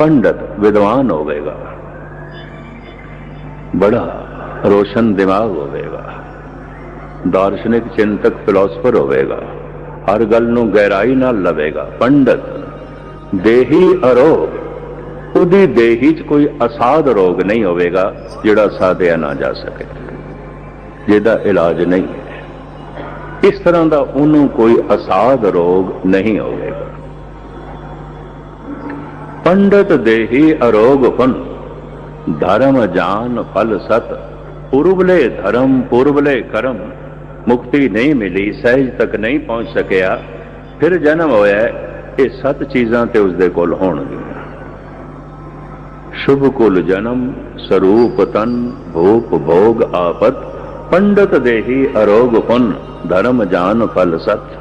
ਪੰਡਤ ਵਿਦਵਾਨ ਹੋਵੇਗਾ। ਬੜਾ ਰੋਸ਼ਨ ਦਿਮਾਗ ਹੋਵੇਗਾ। ਦਾਰਸ਼ਨਿਕ ਚਿੰਤਕ ਫਿਲਾਸਫਰ ਹੋਵੇਗਾ। ਹਰ ਗੱਲ ਨੂੰ ਗਹਿਰਾਈ ਨਾਲ ਲਵੇਗਾ। ਪੰਡਤ, ਦੇਹੀ ਅਰੋਗ, ਉਹਦੀ ਦੇਹੀ 'ਚ ਕੋਈ ਅਸਾਧ ਰੋਗ ਨਹੀਂ ਹੋਵੇਗਾ ਜਿਹੜਾ ਸਾਧਿਆ ਨਾ ਜਾ ਸਕੇ। ਜਿਹਦਾ ਇਲਾਜ ਨਹੀਂ ਹੈ। ਇਸ ਤਰ੍ਹਾਂ ਦਾ ਉਹਨੂੰ ਕੋਈ ਅਸਾਧ ਰੋਗ ਨਹੀਂ ਹੋਵੇਗਾ। ਪੰਡਤ ਦੇਹੀ ਅਰੋਗ ਹੁਨ ਧਰਮ ਜਾਨ ਫਲ ਸਤ ਪੁਰਬਲੇ ਧਰਮ ਪੁਰਬਲੇ ਕਰਮ। ਮੁਕਤੀ ਨਹੀਂ ਮਿਲੀ, ਸਹਿਜ ਤੱਕ ਨਹੀਂ ਪਹੁੰਚ ਸਕਿਆ। ਫਿਰ ਜਨਮ ਹੋਇਆ, ਇਹ ਸੱਤ ਚੀਜ਼ਾਂ ਤੇ ਉਸਦੇ ਕੋਲ ਹੋਣਗੀਆਂ। ਸ਼ੁਭ ਕੁਲ ਜਨਮ, ਸਰੂਪ ਤਨ ਭੂਪ ਭੋਗ ਆਪਤ ਪੰਡਤ ਦੇਹੀ ਅਰੋਗ ਹੁਨ ਧਰਮ ਜਾਨ ਫਲ ਸਤ।